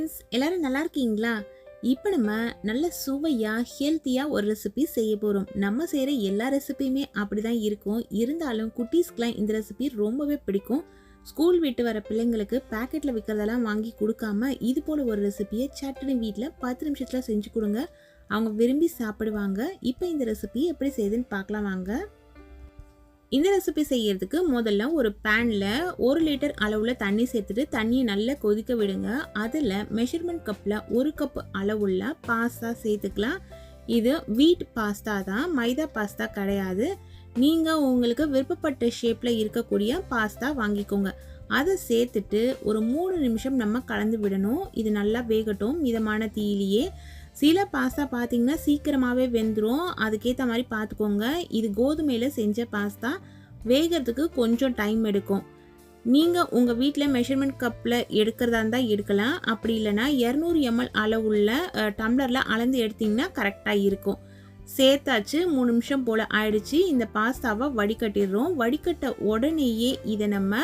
இருக்கீங்களா? இப்போ நம்ம நல்ல சுவையாக ஹெல்த்தியாக ஒரு ரெசிபி செய்ய போகிறோம் நம்ம செய்கிற எல்லா ரெசிபியுமே அப்படி தான் இருக்கும். இருந்தாலும் குட்டீஸ்க்கெலாம் இந்த ரெசிபி ரொம்பவே பிடிக்கும். ஸ்கூல் விட்டு வர பிள்ளைங்களுக்கு பேக்கெட்டில் விற்கிறதெல்லாம் வாங்கி கொடுக்காம இது போல் ஒரு ரெசிபியை சட்டுன்னு வீட்டில் பத்து நிமிஷத்தில் செஞ்சு கொடுங்க. அவங்க விரும்பி சாப்பிடுவாங்க. இப்போ இந்த ரெசிபி எப்படி செய்யுதுன்னு பார்க்கலாம் வாங்க. இந்த ரெசிபி செய்யறதுக்கு முதல்ல ஒரு பேனில் ஒரு லிட்டர் அளவில் தண்ணி சேர்த்துட்டு தண்ணியை நல்லா கொதிக்க விடுங்க. அதில் மெஷர்மெண்ட் கப்பில் ஒரு கப் அளவுள்ள பாஸ்தா சேர்த்துக்கலாம். இது வீட் பாஸ்தா தான் மைதா பாஸ்தா கிடையாது. நீங்கள் உங்களுக்கு விருப்பப்பட்ட ஷேப்பில் இருக்கக்கூடிய பாஸ்தா வாங்கிக்கோங்க. அதை சேர்த்துட்டு ஒரு மூணு நிமிஷம் நம்ம கலந்து விடணும். இது நல்லா வேகட்டும். மிதமான தீயிலேயே சில பாஸ்தா பார்த்தீங்கன்னா சீக்கிரமாகவே வெந்துடும் அதுக்கேற்ற மாதிரி பார்த்துக்கோங்க இது கோதுமையில் செஞ்ச பாஸ்தா. வேகிறதுக்கு கொஞ்சம் டைம் எடுக்கும். நீங்கள் உங்கள் வீட்டில் மெஷர்மெண்ட் கப்பில் எடுக்கிறதா இருந்தால் எடுக்கலாம். அப்படி இல்லைன்னா இரநூறு எம்எல் அளவுள்ள டம்ளரில் அளந்து எடுத்திங்கன்னா கரெக்டாக இருக்கும். சேர்த்தாச்சு மூணு நிமிஷம் போல் ஆயிடுச்சு. இந்த பாஸ்தாவை வடிகட்டிடுறோம். வடிகட்ட உடனேயே இதை நம்ம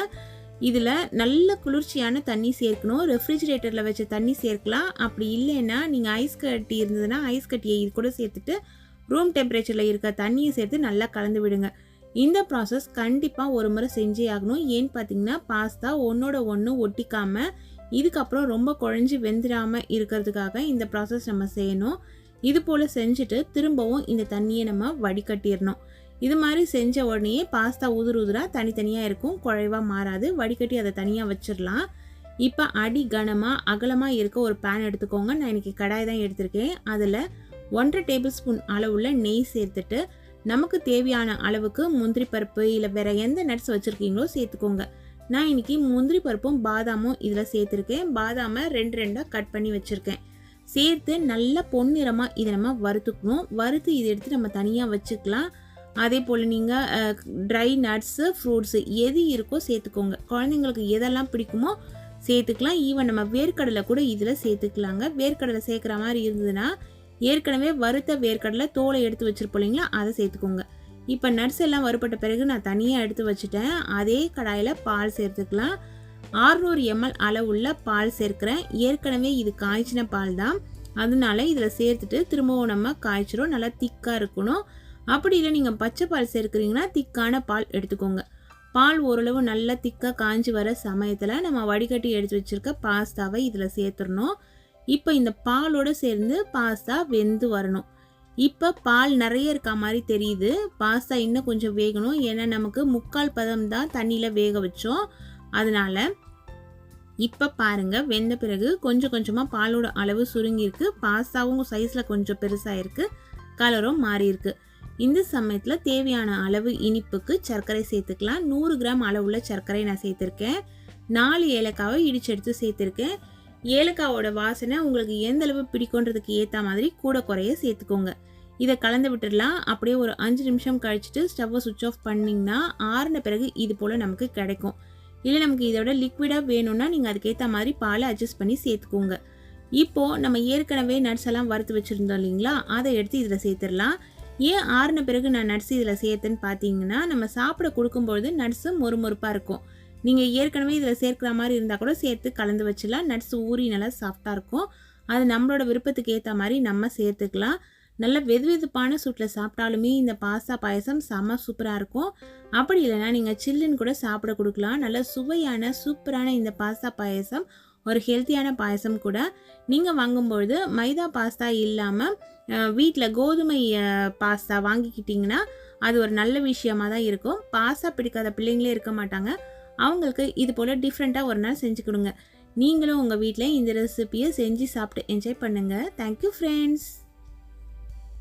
இதில் நல்ல குளிர்ச்சியான தண்ணி சேர்க்கணும். ரெஃப்ரிஜிரேட்டரில் வச்ச தண்ணி சேர்க்கலாம். அப்படி இல்லைன்னா நீங்கள் ஐஸ் கட்டி இருந்ததுன்னா ஐஸ் கட்டியை இது கூட சேர்த்துட்டு ரூம் டெம்பரேச்சரில் இருக்க தண்ணியை சேர்த்து நல்லா கலந்து விடுங்க. இந்த ப்ராசஸ் கண்டிப்பாக ஒரு முறை செஞ்சே ஆகணும். ஏன்னு பார்த்தீங்கன்னா பாஸ்தா ஒன்றோட ஒன்று ஒட்டிக்காமல் இதுக்கப்புறம் ரொம்ப குழஞ்சி வெந்துடாமல் இருக்கிறதுக்காக இந்த ப்ராசஸ் நம்ம செய்யணும். இது போல் செஞ்சுட்டு திரும்பவும் இந்த தண்ணியை நம்ம வடிகட்டிடணும். இது மாதிரி செஞ்ச உடனே பாஸ்தா உதிர் உதிராக தனித்தனியாக இருக்கும். குழைவாக மாறாது. வடிகட்டி அதை தனியாக வச்சிடலாம். இப்போ அடி கனமாக அகலமாக இருக்க ஒரு பேன் எடுத்துக்கோங்க. நான் இன்றைக்கி கடாய் தான் எடுத்திருக்கேன். அதில் ஒன்றரை டேபிள் ஸ்பூன் அளவுள்ள நெய் சேர்த்துட்டு நமக்கு தேவையான அளவுக்கு முந்திரி பருப்பு இல்லை வேறு எந்த நட்ஸ் வச்சுருக்கீங்களோ சேர்த்துக்கோங்க. நான் இன்றைக்கி முந்திரி பருப்பும் பாதாமும் இதில் சேர்த்துருக்கேன். பாதாமை ரெண்டு ரெண்டாக கட் பண்ணி வச்சுருக்கேன். சேர்த்து நல்லா பொன்னிறமாக இதை நம்ம வறுத்துக்கணும். வறுத்து இதை எடுத்து நம்ம தனியாக வச்சுக்கலாம். அதே போல் நீங்கள் ட்ரை நட்ஸு ஃப்ரூட்ஸு எது இருக்கோ சேர்த்துக்கோங்க. குழந்தைங்களுக்கு எதெல்லாம் பிடிக்குமோ சேர்த்துக்கலாம். ஈவன் நம்ம வேர்க்கடலை கூட இதில் சேர்த்துக்கலாங்க. வேர்க்கடலை சேர்க்குற மாதிரி இருந்ததுன்னா ஏற்கனவே வறுத்த வேர்க்கடலை தோலை எடுத்து வச்சுருப்போம் இல்லைங்களா? அதை சேர்த்துக்கோங்க. இப்போ நட்ஸ் எல்லாம் வறுப்பட்ட பிறகு நான் தனியாக எடுத்து வச்சுட்டேன். அதே கடாயில் பால் சேர்த்துக்கலாம். ஆறுநூறு எம்எல் அளவுள்ள பால் சேர்க்குறேன். ஏற்கனவே இது காய்ச்சின பால் தான். அதனால இதில் சேர்த்துட்டு திரும்பவும் நம்ம காய்ச்சிரும். நல்லா திக்காக இருக்கணும். அப்படி இல்லை நீங்கள் பச்சை பால் சேர்க்குறீங்கன்னா திக்கான பால் எடுத்துக்கோங்க. பால் ஓரளவு நல்லா திக்காக காஞ்சி வர சமயத்தில் நம்ம வடிகட்டி எடுத்து வச்சுருக்க பாஸ்தாவை இதில் சேர்த்துடணும். இப்போ இந்த பாலோடு சேர்ந்து பாஸ்தா வெந்து வரணும். இப்போ பால் நிறைய இருக்க மாதிரி தெரியுது. பாஸ்தா இன்னும் கொஞ்சம் வேகணும். ஏன்னா நமக்கு முக்கால் பதம் தான் தண்ணியில் வேக வச்சோம். அதனால் இப்போ பாருங்கள் வெந்த பிறகு கொஞ்சம் கொஞ்சமாக பாலோட அளவு சுருங்கியிருக்கு. பாஸ்தாவும் சைஸில் கொஞ்சம் பெருசாக இருக்குது கலரும் மாறியிருக்கு. இந்த சமயத்தில் தேவையான அளவு இனிப்புக்கு சர்க்கரை சேர்த்துக்கலாம். நூறு கிராம் அளவுள்ள சர்க்கரை நான் சேர்த்துருக்கேன். நாலு ஏலக்காவை இடிச்செடுத்து சேர்த்துருக்கேன். ஏலக்காவோட வாசனை உங்களுக்கு எந்த அளவு பிடிக்குன்றதுக்கு ஏற்ற மாதிரி கூட குறைய சேர்த்துக்கோங்க. இதை கலந்து விட்டுடலாம். அப்படியே ஒரு அஞ்சு நிமிஷம் கழிச்சிட்டு ஸ்டவ்வை சுவிட்ச் ஆஃப் பண்ணிங்கன்னா ஆறின பிறகு இது போல் நமக்கு கிடைக்கும். இல்லை நமக்கு இதோட லிக்விடாக வேணும்னா நீங்கள் அதுக்கேற்ற மாதிரி பாலை அட்ஜஸ்ட் பண்ணி சேர்த்துக்கோங்க. இப்போது நம்ம ஏற்கனவே நட்ஸ் எல்லாம் வறுத்து வச்சுருந்தோம் இல்லைங்களா? அதை எடுத்து இதில் சேர்த்துடலாம். ஏன் ஆறின பிறகு நான் நட்ஸ் இதில் சேர்த்தேன்னு பார்த்தீங்கன்னா நம்ம சாப்பிட கொடுக்கும்பொழுது நட்ஸு மொறுமொறுப்பாக இருக்கும். நீங்கள் ஏற்கனவே இதில் சேர்க்குற மாதிரி இருந்தால் கூட சேர்த்து கலந்து வச்சிடலாம். நட்ஸ் ஊறி நல்லா சாஃப்டாக இருக்கும். அது நம்மளோட விருப்பத்துக்கு ஏற்ற மாதிரி நம்ம சேர்த்துக்கலாம். நல்ல வெது வெதுப்பான சூட்டில் சாப்பிட்டாலுமே இந்த பாஸ்தா பாயசம் செம்ம சூப்பராக இருக்கும். அப்படி இல்லைன்னா நீங்கள் சில்லுன்னு கூட சாப்பிட கொடுக்கலாம். நல்ல சுவையான சூப்பரான இந்த பாஸ்தா பாயசம் ஒரு ஹெல்த்தியான பாயசம் கூட நீங்கள் வாங்கும்பொழுது மைதா பாஸ்தா இல்லாமல் வீட்டில் கோதுமை பாஸ்தா வாங்கிக்கிட்டிங்கன்னா அது ஒரு நல்ல விஷயமாக தான் இருக்கும். பாஸ்தா பிடிக்காத பிள்ளைங்களே இருக்க மாட்டாங்க. அவங்களுக்கு இது போல் டிஃப்ரெண்ட்டாக ஒரு நாள் செஞ்சு கொடுங்க. நீங்களும் உங்கள் வீட்டில் இந்த ரெசிபியை செஞ்சு சாப்பிட்டு என்ஜாய் பண்ணுங்கள் தேங்க்யூ ஃப்ரெண்ட்ஸ்